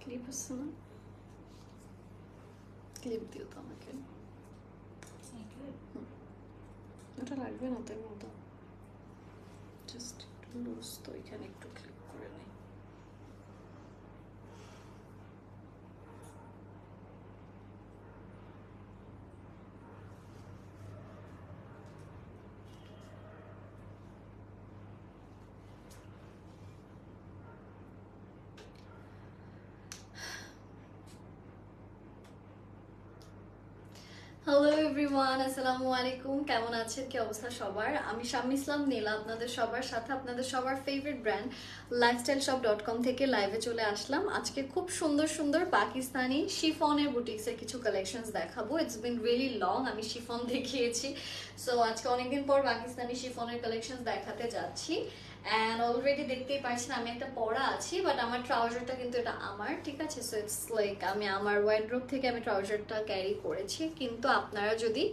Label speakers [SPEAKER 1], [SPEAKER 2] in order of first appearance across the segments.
[SPEAKER 1] Clip আছে না clip দিও তো আমাকে ওটা লাগবে না তাই মতো জাস্ট একটু লুজ তো এখানে একটু ক্লিপ করে নিই হ্যালো এভরিওয়ান আসসালামু আলাইকুম কেমন আছেন? কি অবস্থা সবার? আমি শাম্মী ইসলাম, নীলা আপনাদের সবার সাথে, আপনাদের সবার favourite brand lifestyle shop dot com থেকে লাইভে চলে আসলাম। আজকে খুব সুন্দর সুন্দর পাকিস্তানি শিফনের বুটিক্সের কিছু কালেকশনস দেখাবো। ইটস বিন রিয়েলি লং আমি শিফন দেখিয়েছি। সো আজকে অনেকদিন পর পাকিস্তানি শিফনের কালেকশনস দেখাতে যাচ্ছি। অ্যান্ড অলরেডি দেখতেই পারছেন, আমি একটা পড়া আছি বাট আমার ট্রাউজারটা কিন্তু এটা আমার, ঠিক আছে? সো ইটস লাইক আমি আমার ওয়াইড থেকে আমি ট্রাউজারটা ক্যারি করেছি, কিন্তু আপনারা যদি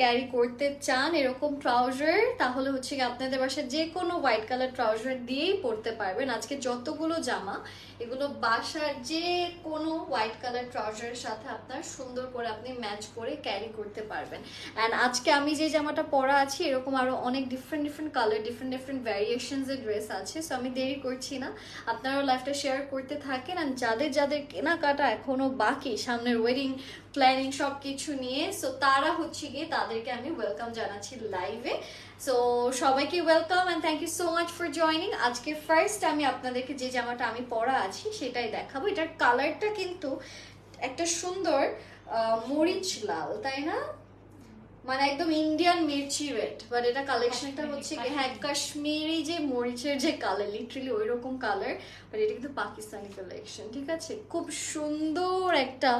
[SPEAKER 1] ক্যারি করতে চান এরকম ট্রাউজার তাহলে হচ্ছে আপনাদের বাসায় যে কোনো হোয়াইট কালার ট্রাউজার দিয়েই পরতে পারবেন। আজকে যতগুলো জামা, এগুলো বাসার যে কোনো হোয়াইট কালার ট্রাউজারের সাথে আপনার সুন্দর করে আপনি ম্যাচ করে ক্যারি করতে পারবেন। অ্যান্ড আজকে আমি যে জামাটা পরা আছি, এরকম আরও অনেক different different colour different different variations এর ড্রেস আছে। সো আমি দেরি করছি না। আপনারাও লাইফটা শেয়ার করতে থাকেন। অ্যান্ড যাদের যাদের কেনাকাটা এখনও বাকি, সামনের ওয়েডিং প্ল্যানিং সব কিছু নিয়ে সো তারা হচ্ছে গিয়ে তাদেরকে আমি ওয়েলকাম জানাচ্ছি লাইভে সো সবাইকে welcome and thank you so much for joining আজকে ফার্স্ট আমি আপনাদেরকে যে জামাটা আমি পরা আছি সেটাই দেখাবো। এটার কালারটা কিন্তু একটা সুন্দর মরিচ লাল তাই না? মানে একদম ইন্ডিয়ান মির্চি রেড বাট এটা কালেকশনটা হচ্ছে কি হ্যাঁ
[SPEAKER 2] কাশ্মীরি।
[SPEAKER 1] যে মরিচের যে কালার লিটারালি ওই রকম কালার বাট এটা কিন্তু পাকিস্তানি কালেকশন ঠিক আছে? খুব সুন্দর একটা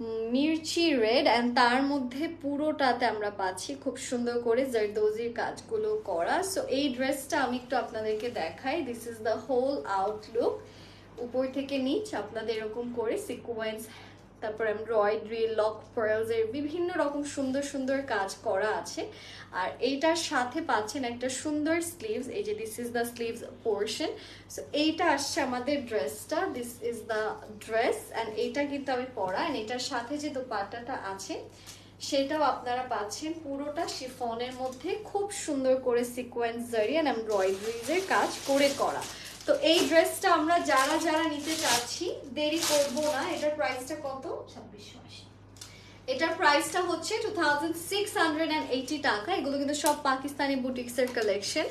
[SPEAKER 1] মির্চি রেড অ্যান্ড তার মধ্যে পুরোটাতে আমরা পাচ্ছি খুব সুন্দর করে জারদোজির কাজগুলো করা। সো এই ড্রেসটা আমি একটু আপনাদেরকে দেখাই। This is the whole outlook উপর থেকে নিচ আপনাদের এরকম করে সিকোয়েন্স তারপর এমব্রয়ডারি, লক পার্লস এর বিভিন্ন রকম সুন্দর সুন্দর কাজ করা আছে। আর এইটার সাথে পাচ্ছেন একটা সুন্দর স্লিভস এই যে this is the sleeves portion so এইটা আসছে আমাদের ড্রেসটা this is the dress and এইটা কিন্তু আমি পরা। অ্যান্ড এটার সাথে যে দোপাট্টাটা আছে, সেটাও আপনারা পাচ্ছেন পুরোটা শিফনের মধ্যে। খুব সুন্দর করে সিকোয়েন্স জারি অ্যান্ড এমব্রয়ডারিজ এর কাজ করে করা। তো এই ড্রেসটা আমরা যারা যারা নিতে চাচ্ছি দেরি করব না। এটার প্রাইসটা কত?
[SPEAKER 2] ছাব্বিশশো আশি।
[SPEAKER 1] এটার প্রাইসটা হচ্ছে টু টাকা। এগুলো কিন্তু সব পাকিস্তানি বুটিক্সের কালেকশন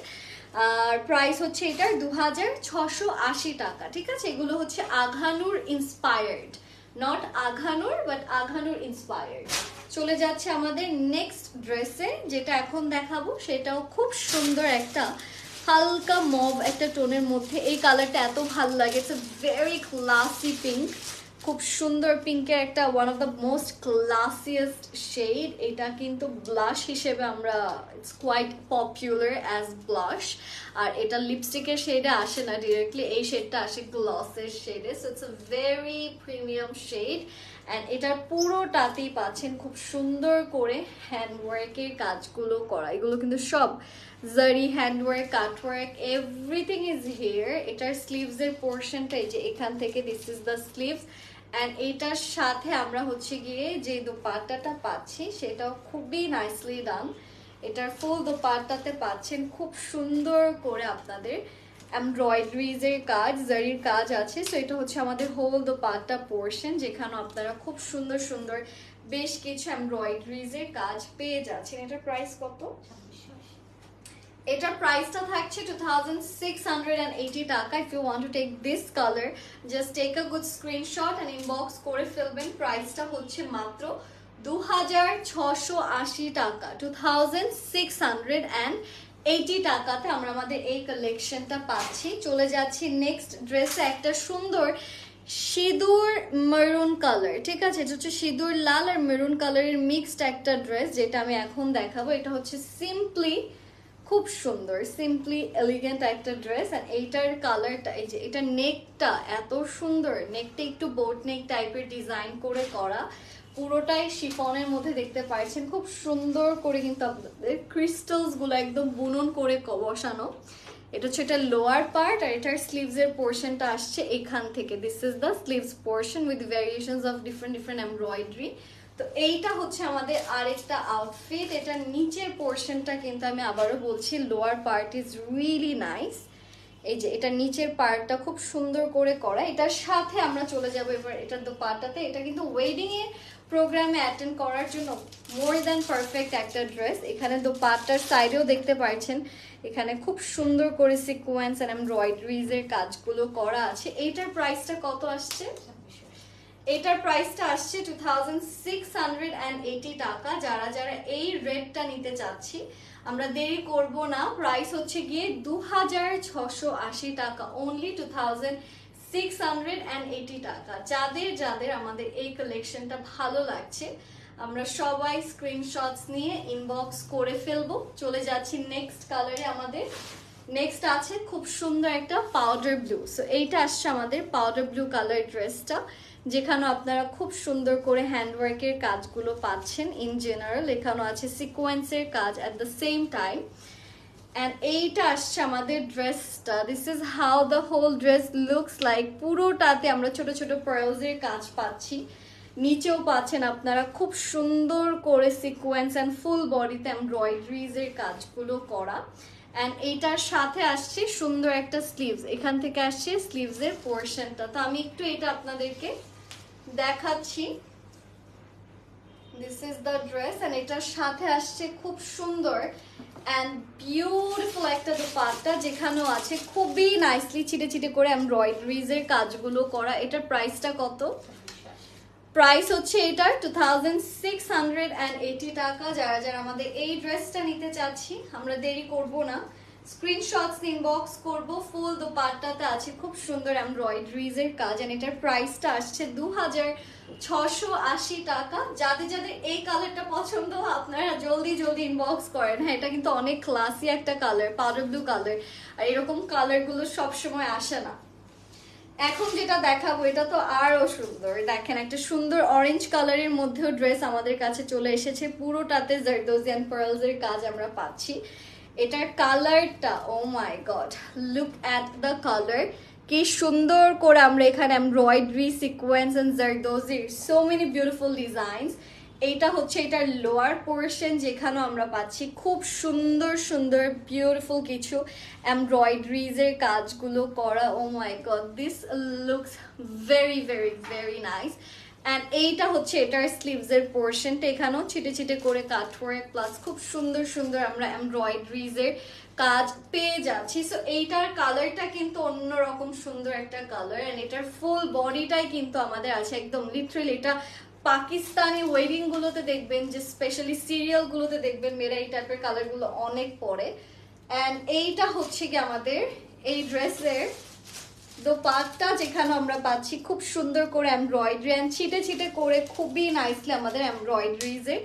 [SPEAKER 1] আর প্রাইস হচ্ছে এটার দু হাজার ছশো আশি টাকা ঠিক আছে? এগুলো হচ্ছে Aghanoor inspired not Aghanoor but Aghanoor inspired চলে যাচ্ছে আমাদের নেক্সট ড্রেসে যেটা এখন দেখাবো। সেটাও খুব সুন্দর একটা হালকা মব একটা টোনের মধ্যে। এই কালারটা এত ভালো লাগে। ইটস ভেরি ক্লাসি পিঙ্ক খুব সুন্দর পিঙ্কের একটা one of the most classiest shade এটা কিন্তু ব্লাশ হিসেবে আমরা it's quite popular as blush আর এটা লিপস্টিকের শেডে আসে না ডিরেক্টলি এই শেডটা আসে গ্লসের শেডে so it's a very premium shade and এটার পুরোটাতেই পাচ্ছেন খুব সুন্দর করে হ্যান্ডওয়ার্কের কাজগুলো করা। এগুলো কিন্তু সব zari handwork cutwork everything is here এটার স্লিভসের পোর্শনটা এই যে এখান থেকে this is the sleeves and এইটার সাথে আমরা হচ্ছে গিয়ে যে দোপাট্টাটা পাচ্ছি, সেটাও খুবই নাইসলি ডান এটার ফুল দোপাট্টাতে পাচ্ছেন খুব সুন্দর করে আপনাদের এমব্রয়ডারিজের কাজ, জারির কাজ আছে। সো এটা হচ্ছে আমাদের হোল দোপাট্টা পোর্শন যেখানে আপনারা খুব সুন্দর সুন্দর বেশ কিছু এমব্রয়ডারিজের কাজ পেয়ে যাচ্ছেন। এটার প্রাইস কত? এটার প্রাইসটা থাকছে two thousand six hundred and eighty টাকা। If you want to take this colour just take a good screenshot and inbox করে ফেলবেন। প্রাইসটা হচ্ছে মাত্র দু হাজার ছশো আশি টাকা two thousand six hundred and eighty টাকাতে আমরা আমাদের এই কালেকশনটা পাচ্ছি। চলে যাচ্ছি নেক্সট ড্রেসে একটা সুন্দর সিঁদুর মেরুন কালার ঠিক আছে? এটা হচ্ছে সিঁদুর লাল আর মেরুন কালারের মিক্সড একটা ড্রেস যেটা আমি এখন দেখাবো। এটা হচ্ছে সিম্পলি খুব সুন্দর সিম্পলি এলিগেন্ট একটা ড্রেস আর এইটার কালারটা এই যে এটা নেকটা এত সুন্দর নেকটা একটু বোট নেক টাইপের ডিজাইন করে করা। পুরোটাই শিফনের মধ্যে দেখতে পাচ্ছেন খুব সুন্দর করে কিন্তু আপনাদের ক্রিস্টালসগুলো একদম বুনন করে বসানো। এটা হচ্ছে এটা লোয়ার পার্ট আর এটার স্লিভস এর পোর্শনটা আসছে এখান থেকে। This is the sleeves portion with variations of different different embroidery তো এইটা হচ্ছে আমাদের আরেকটা আউটফিট এটা নিচের পোর্শনটা কিন্তু আমি আবারও বলছি lower part is really nice এই যে এটা নিচের পার্টটা খুব সুন্দর করে করা। এটার সাথে আমরা চলে যাব এবার এটার দোপাট্টাতে। এটা কিন্তু ওয়েডিং এ প্রোগ্রামে অ্যাটেন্ড করার জন্য মোর দ্যান পারফেক্ট একটা ড্রেস এখানে দোপাট্টার সাইডেও দেখতে পাচ্ছেন এখানে খুব সুন্দর করে সিকোয়েন্স অ্যান্ড এমব্রয়ডারিজ এর কাজগুলো করা আছে। এইটার প্রাইসটা কত আসছে? এটার প্রাইসটা আসছে টু থাউজেন্ড টাকা। যারা যারা এই রেটটা নিতে চাচ্ছি, আমরা দেরি করব না। প্রাইস হচ্ছে গিয়ে দু টাকা। অনলি টু টাকা। যাদের যাদের আমাদের এই কালেকশনটা ভালো লাগছে, আমরা সবাই স্ক্রিনশটস নিয়ে ইনবক্স করে ফেলব। চলে যাচ্ছি নেক্সট কালারে আমাদের। নেক্সট আছে খুব সুন্দর একটা পাউডার ব্লু সো এইটা আসছে আমাদের পাউডার ব্লু কালার ড্রেসটা যেখানে আপনারা খুব সুন্দর করে হ্যান্ডওয়ার্কের কাজগুলো পাচ্ছেন। ইন জেনারেল এখানে আছে সিকোয়েন্সের কাজ at the same time and এইটা আসছে আমাদের ড্রেসটা this is how the whole dress looks like পুরোটাতে আমরা ছোট ছোট পার্লসের কাজ পাচ্ছি। নিচেও পাচ্ছেন আপনারা। খুব সুন্দর করে সিকোয়েন্স অ্যান্ড ফুল বডিতে এমব্রয়ডারিজ এর কাজগুলো করা। অ্যান্ড এইটার সাথে আসছে সুন্দর একটা স্লিভস এখান থেকে আসছে স্লিভস এর পোর্শনটা তো আমি একটু এটা আপনাদেরকে দেখাচ্ছি। This is the dress and এটার সাথে আসছে খুব সুন্দর অ্যান্ড বিউটিফুল একটা দোপাট্টা যেখানেও আছে খুবই নাইসলি ছিটে ছিটে করে এমব্রয়ডারিজের কাজগুলো করা। এটার প্রাইসটা কত? প্রাইস হচ্ছে এটার টু টাকা। যারা যারা আমাদের এই ড্রেসটা নিতে চাচ্ছি, আমরা দেরি করব না। স্ক্রিনশটস ইনবক্স করব ফুল দোপাট্টাতে আছে খুব সুন্দর এমব্রয়ডারিজ এর কাজ এন্ড এটার প্রাইসটা আসছে দু ছশো আশি টাকা। যাদের যাদের এই কালারটা পছন্দ, আপনারা জলদি জলদি ইনবক্স করেন। হ্যাঁ এটা কিন্তু অনেক ক্লাসি একটা কালার পাউডার ব্লু কালার আর এরকম কালারগুলো সবসময় আসে না। এখন যেটা দেখাবো, এটা তো আরও সুন্দর। দেখেন, একটা সুন্দর অরেঞ্জ কালারের মধ্যেও ড্রেস আমাদের কাছে চলে এসেছে। পুরোটাতে জারদোজিয়ান পার্লস এর কাজ আমরা পাচ্ছি। এটার কালারটা ও my god look at the colour কি সুন্দর করে আমরা এখানে এমব্রয়ডারি সিকোয়েন্স এন্ড জারদোজির সো মেনি বিউটিফুল ডিজাইনস এইটা হচ্ছে এটার লোয়ার পোর্শন যেখানেও আমরা পাচ্ছি খুব সুন্দর সুন্দর বিউটিফুল কিছু এমব্রয়ডারিজ এর কাজগুলো করা ও my god this looks very very very nice and এইটা হচ্ছে এটার স্লিভস এর পোর্শনটা এখানেও ছিটে ছিটে করে কাটওয়ার্ক প্লাস খুব সুন্দর সুন্দর আমরা এমব্রয়ডারিজ এর কাজ পেয়ে যাচ্ছি। সো এইটার কালারটা কিন্তু অন্যরকম সুন্দর একটা কালার এন্ড এটার ফুল বডিটাই কিন্তু আমাদের আছে একদম লিটারেল এটা পাকিস্তানি ওয়েডিং গুলোতে দেখবেন, যে স্পেশালি সিরিয়াল গুলোতে দেখবেন, মেয়েরা এই টাইপের কালারগুলো অনেক পরে। অ্যান্ড এইটা হচ্ছে কি আমাদের এই ড্রেসের দোপাট্টা যেখানে আমরা পাচ্ছি খুব সুন্দর করে এমব্রয়ডারি অ্যান্ড ছিটে ছিটে করে খুবই নাইসলি আমাদের এমব্রয়ডারিজ এর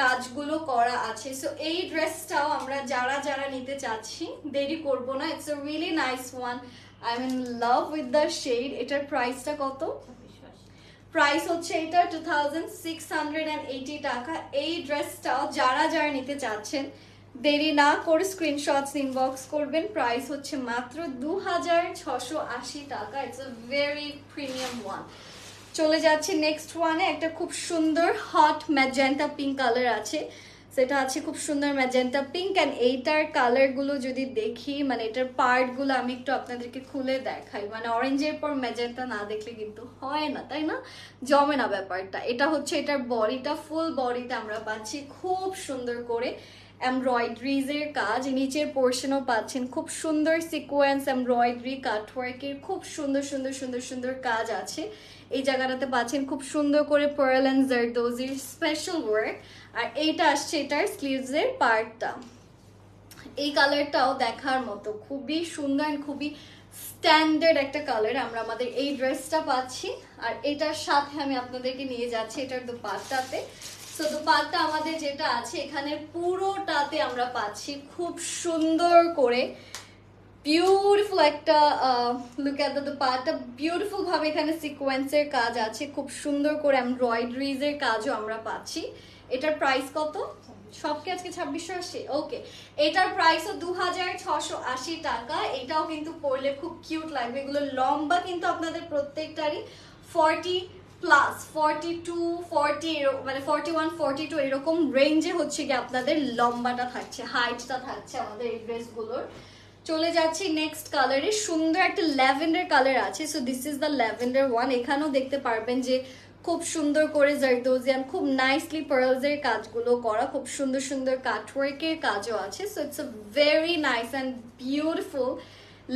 [SPEAKER 1] কাজগুলো করা আছে। সো এই ড্রেসটাও আমরা যারা যারা নিতে চাচ্ছি, দেরি করব না। It's a really nice one I mean love with the shade এটার প্রাইসটা কত? প্রাইস হচ্ছে এটা টু টাকা। এই ড্রেসটাও যারা যারা নিতে চাচ্ছেন দেরি না করে স্ক্রিনশটস ইনবক্স করবেন। প্রাইস হচ্ছে মাত্র দু হাজার ছশো আশি টাকা। It's a very premium one চলে যাচ্ছি নেক্সট ওয়ানে একটা খুব সুন্দর হট ম্যাজেন্টা পিঙ্ক কালার আছে। সেটা আছে খুব সুন্দর ম্যাজেন্টা পিঙ্ক অ্যান্ড এইটার কালারগুলো যদি দেখি মানে এটার পার্টগুলো আমি একটু আপনাদেরকে খুলে দেখাই। মানে অরেঞ্জের পর ম্যাজেন্টা না দেখলে কিন্তু হয় না, তাই না? জমে না ব্যাপারটা। এটা হচ্ছে এটার বডিটা ফুল বডিতে আমরা পাচ্ছি। খুব সুন্দর করে। এমব্রয়ডারিজের কাজ নিচের পোর্শনও পাচ্ছেন। খুব সুন্দর সিকোয়েন্স এমব্রয়ডারি কাটওয়ার্কের খুব সুন্দর সুন্দর সুন্দর সুন্দর কাজ আছে। এই জায়গাটাতে পাচ্ছেন খুব সুন্দর করে পার্ল অ্যান্ড জারদোজির স্পেশাল ওয়ার্ক আর এইটা আসছে এটার স্লিভসের পার্টটা এই কালারটাও দেখার মতো। খুবই সুন্দর অ্যান্ড খুবই স্ট্যান্ডার্ড একটা কালার আমরা আমাদের এই ড্রেসটা পাচ্ছি। আর এটার সাথে আমি আপনাদেরকে নিয়ে যাচ্ছি, এটার দোপাট্টাতে। সো দোপাট্টা আমাদের যেটা আছে, এখানে পুরোটাতে আমরা পাচ্ছি খুব সুন্দর করে বিউটিফুল একটা look at the dupatta beautiful ভাবে এখানে সিকোয়েন্সের কাজ আছে, খুব সুন্দর করে এমব্রয়ডারিজের কাজও আমরা পাচ্ছি। এটার প্রাইস কত? সবকে আজকে ছাব্বিশশো আশি? ওকে এটার প্রাইসও দু হাজার ছশো আশি টাকা। এটাও কিন্তু পরলে খুব কিউট লাগবে। এগুলো লম্বা কিন্তু আপনাদের প্রত্যেকটারই। Forty plus forty two forty মানে ফর্টি ওয়ান ফর্টি টু এরকম রেঞ্জে হচ্ছে কি আপনাদের লম্বাটা থাকছে হাইটটা থাকছে আমাদের এই ড্রেসগুলোর চলে যাচ্ছি নেক্সট কালারে সুন্দর একটা ল্যাভেন্ডার কালার আছে so this is the lavender one এখানেও দেখতে পারবেন যে খুব সুন্দর করে জারদোজিয়ান খুব নাইসলি পার্লস এর কাজগুলো করা, খুব সুন্দর সুন্দর কাটওয়ার্কের কাজও আছে so it's a very nice and beautiful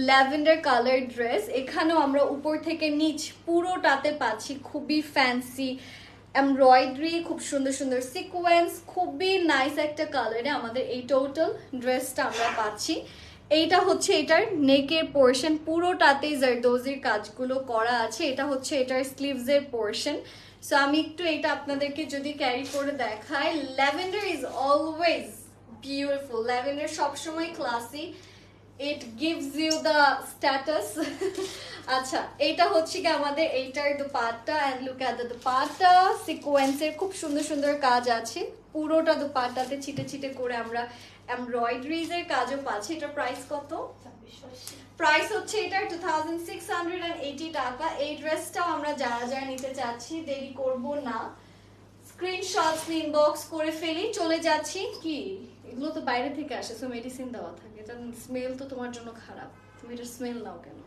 [SPEAKER 1] lavender colour dress. এখানেও আমরা উপর থেকে নিচ পুরোটাতে পাচ্ছি খুবই ফ্যান্সি এমব্রয়ডারি খুব সুন্দর সুন্দর সিকোয়েন্স খুবই নাইস একটা কালারে আমাদের এই টোটাল ড্রেসটা আমরা পাচ্ছি। এইটা হচ্ছে এটার নেকের পোর্শন পুরোটাতেই জারদোজির কাজগুলো করা আছে। এটা হচ্ছে এটার স্লিভস এর পোর্শন সো আমি একটু এটা আপনাদেরকে যদি ক্যারি করে দেখাই, lavender is always beautiful lavender সবসময় classy it gives you the status আচ্ছা এটা হচ্ছে কি আমাদের এইটার dupatta and look at the dupatta. সিকোয়েন্সের খুব সুন্দর সুন্দর কাজ আছে। পুরোটা দুপাট্টাতে ছিটে ছিটে করে আমরা এমব্রয়ডারিজের কাজও পাচ্ছি। এটা প্রাইস কত? প্রাইস হচ্ছে এটার two thousand six hundred and eighty টাকা। এই ড্রেসটাও আমরা যারা যারা নিতে চাচ্ছি, দেরি করব না। স্ক্রিনশটস ইনবক্স করে ফেলি। চলে যাচ্ছি কি? এগুলো তো বাইরে থেকে আসে সো মেডিসিন দেওয়া থাকে। এটা স্মেল তো তোমার জন্য খারাপ। তুমি এটা স্মেল নাও কেন?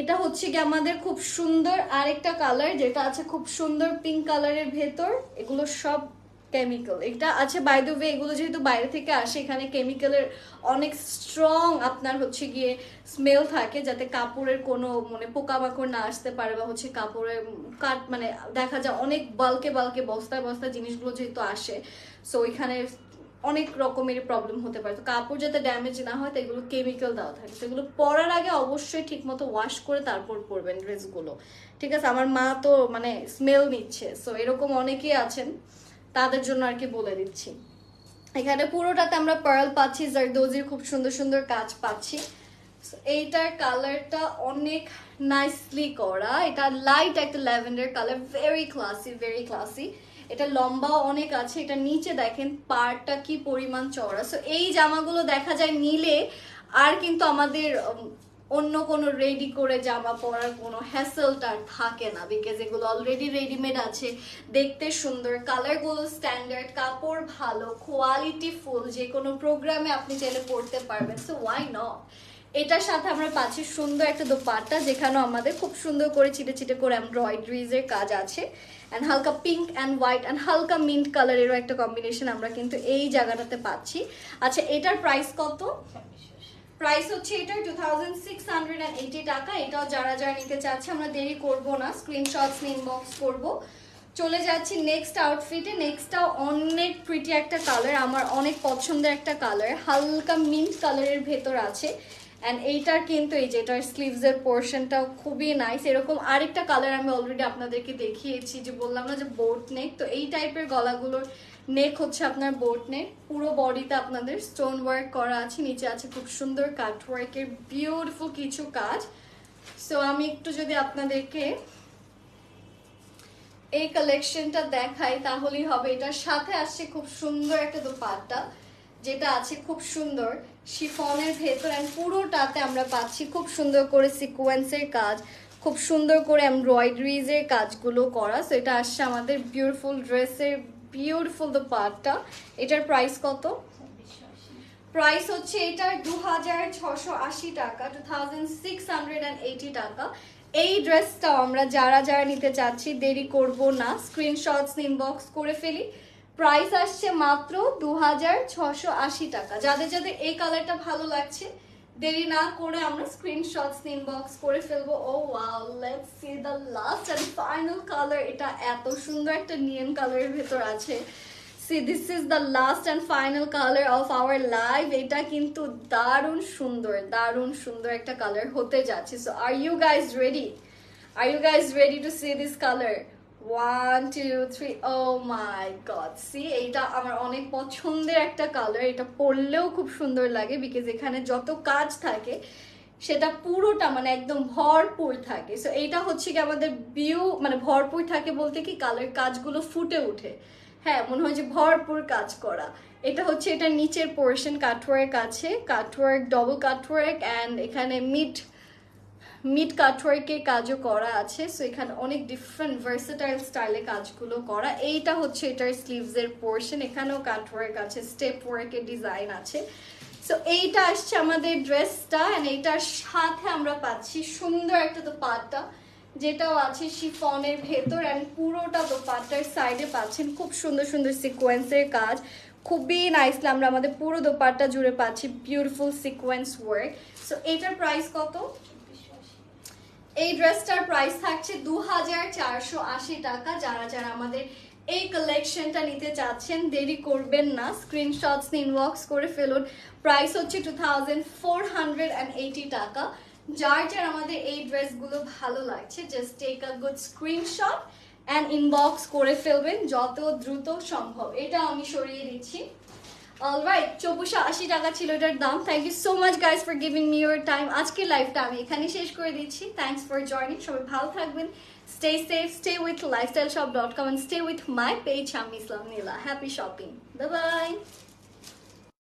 [SPEAKER 1] এটা হচ্ছে কি আমাদের খুব সুন্দর আরেকটা কালার যেটা আছে খুব সুন্দর পিঙ্ক কালারের ভেতর। এগুলো সব কেমিক্যাল এটা আছে বাই দ্য ওয়ে এগুলো যেহেতু বাইরে থেকে আসে, এখানে কেমিক্যালের অনেক স্ট্রং আপনার হচ্ছে গিয়ে স্মেল থাকে যাতে কাপড়ের কোনো মানে পোকামাকড় না আসতে পারে বা হচ্ছে কাপড়ের কাট মানে দেখা যায় অনেক বালকে বালকে বস্তায় বস্তায় জিনিসগুলো যেহেতু আসে। সো ওইখানে অনেক রকমের প্রবলেম হতে পারে। তো কাপড় যাতে ড্যামেজ না হয়, তো এগুলো কেমিক্যাল দেওয়া থাকে। তো এগুলো পরার আগে অবশ্যই ঠিকমতো ওয়াশ করে তারপর পরবেন ড্রেসগুলো ঠিক আছে? আমার মা তো মানে স্মেল নিচ্ছে। সো এরকম অনেকেই আছেন, তাদের জন্য আর কি বলে দিচ্ছি। এখানে পুরোটাতে আমরা পার্ল পাচ্ছি জারদোজির খুব সুন্দর সুন্দর কাজ পাচ্ছি। এইটার কালারটা অনেক নাইসলি করা। এটা লাইট একটা lavender colour very classy very classy এটা লম্বা অনেক আছে, এটা নিচে দেখেন পাড়টা কি পরিমাণ চওড়া। সো এই জামাগুলো দেখা যায় নিলে আর কিন্তু আমাদের অন্য কোনো রেডি করে জামা পরার কোনো হ্যাসেলটা আর থাকে না বিকজ এগুলো অলরেডি রেডিমেড আছে। দেখতে সুন্দর কালারগুলো স্ট্যান্ডার্ড কাপড় ভালো কোয়ালিটি ফুল যে কোনো প্রোগ্রামে আপনি চাইলে পরতে পারবেন। সো ওয়াই নট এটার সাথে আমরা পাচ্ছি সুন্দর একটা দোপাট্টা, যেখানেও আমাদের খুব সুন্দর করে ছিটে ছিটে করে এমব্রয়ডারিজ এর কাজ আছে। অ্যান্ড হালকা পিঙ্ক অ্যান্ড হোয়াইট অ্যান্ড হালকা মিন্ট কালারেরও একটা কম্বিনেশন আমরা কিন্তু এই জায়গাটাতে পাচ্ছি। আচ্ছা এটার প্রাইস কত? প্রাইস হচ্ছে এটা টু টাকা। এটাও যারা যারা নিতে চাচ্ছে, আমরা দেরি করব না। স্ক্রিনশটস ইনবক্স করব। চলে যাচ্ছি নেক্সট আউটফিটে নেক্সটটাও অনেক প্রিটি একটা কালার আমার অনেক পছন্দের একটা কালার হালকা মিন্ট কালারের ভেতর আছে। অ্যান্ড এইটার কিন্তু এই যে, এটার স্লিভসের পোর্শনটাও খুবই নাইস এরকম আরেকটা কালার আমি অলরেডি আপনাদেরকে দেখিয়েছি যে, বললাম না যে বোট নেক তো এই টাইপের গলাগুলোর নেক হচ্ছে আপনার বোট নেক পুরো বডিতে আপনাদের স্টোন ওয়ার্ক করা আছে। নিচে আছে খুব সুন্দর কাট ওয়ার্কের বিউটিফুল কিছু কাজ। সো আমি একটু যদি আপনাদেরকে এই কালেকশনটা দেখাই, তাহলেই হবে। এটার সাথে আসছে খুব সুন্দর একটা দোপাট্টা। যেটা আছে খুব সুন্দর। শিফনের ভেতর অ্যান্ড পুরোটাতে আমরা পাচ্ছি খুব সুন্দর করে সিকোয়েন্সের কাজ, খুব সুন্দর করে এমব্রয়ডারিজ এর কাজগুলো করা। সো এটা আসছে আমাদের বিউটিফুল ড্রেসের বিউটিফুল দ্য পার্টটা এটার প্রাইস কত? প্রাইস হচ্ছে এটার দু হাজার ছশো আশি টাকা two thousand six hundred and eighty টাকা। এই ড্রেসটাও আমরা যারা যারা নিতে চাচ্ছি, দেরি করব না। স্ক্রিনশটস ইনবক্স করে ফেলি। প্রাইস আসছে মাত্র দু টাকা। যাদের যাদের এই কালারটা ভালো লাগছে, দেরি না করে আমরা স্ক্রিনশটস ইনবক্স করে ফেলব। ও wow let's see the last and final colour এটা এত সুন্দর একটা নিয়ন কালারের ভেতর আছে। See this is the last and final colour of our live এটা কিন্তু দারুণ সুন্দর দারুণ সুন্দর একটা কালার হতে যাচ্ছে। So are you guys ready are you guys ready to see this colour one two three oh my god see এইটা আমার অনেক পছন্দের একটা কালার এটা পরলেও খুব সুন্দর লাগে বিকজ এখানে যত কাজ থাকে, সেটা পুরোটা মানে একদম ভরপুর থাকে। সো এইটা হচ্ছে কি আমাদের বিউ মানে ভরপুর থাকে বলতে কি কালার কাজগুলো ফুটে ওঠে। হ্যাঁ মনে হয় যে ভরপুর কাজ করা। এটা হচ্ছে এটা নিচের পোর্শন কাটওয়ার্ক আছে। কাটওয়ার্ক ডবল কাটওয়ার্ক অ্যান্ড এখানে মিড মিড কাটওয়ার্কে কাজও করা আছে সো এখানে অনেক ডিফারেন্ট ভার্সেটাইল স্টাইলে কাজগুলো করা। এইটা হচ্ছে এটার স্লিভসের পোর্শন এখানেও কাটওয়ার্ক আছে স্টেপ ওয়ার্কের ডিজাইন আছে। সো এইটা আসছে আমাদের ড্রেসটা অ্যান্ড এইটার সাথে আমরা পাচ্ছি সুন্দর একটা দোপাট্টা, যেটাও আছে শিফনের ভেতর অ্যান্ড পুরোটা দোপাট্টার সাইডে পাচ্ছেন খুব সুন্দর সুন্দর সিকোয়েন্সের কাজ। খুবই নাইসলি আমরা আমাদের পুরো দোপাট্টা জুড়ে পাচ্ছি বিউটিফুল সিকোয়েন্স ওয়ার্ক সো এটার প্রাইস কত? এই ড্রেসটার প্রাইস থাকছে দু হাজার চারশো আশি টাকা। যারা যারা আমাদের এই কালেকশনটা নিতে চাচ্ছেন, দেরি করবেন না। স্ক্রিনশটস ইনবক্স করে ফেলুন। প্রাইস হচ্ছে টু টাকা। যার যার আমাদের এই ড্রেসগুলো ভালো লাগছে just take a good screenshot and inbox করে ফেলবেন, যত দ্রুত সম্ভব। এটা আমি সরিয়ে দিচ্ছি। অলরাইট চব্বিশশো আশি টাকা ছিল এটার দাম। Thank you so much guys for giving me your time আজকের লাইফটা আমি এখানে শেষ করে দিচ্ছি। থ্যাংকস ফর জয়নিং সবাই ভালো থাকবেন। Stay safe stay with lifestyle shop dot com stay with my page আমি Islam Nila happy shopping bye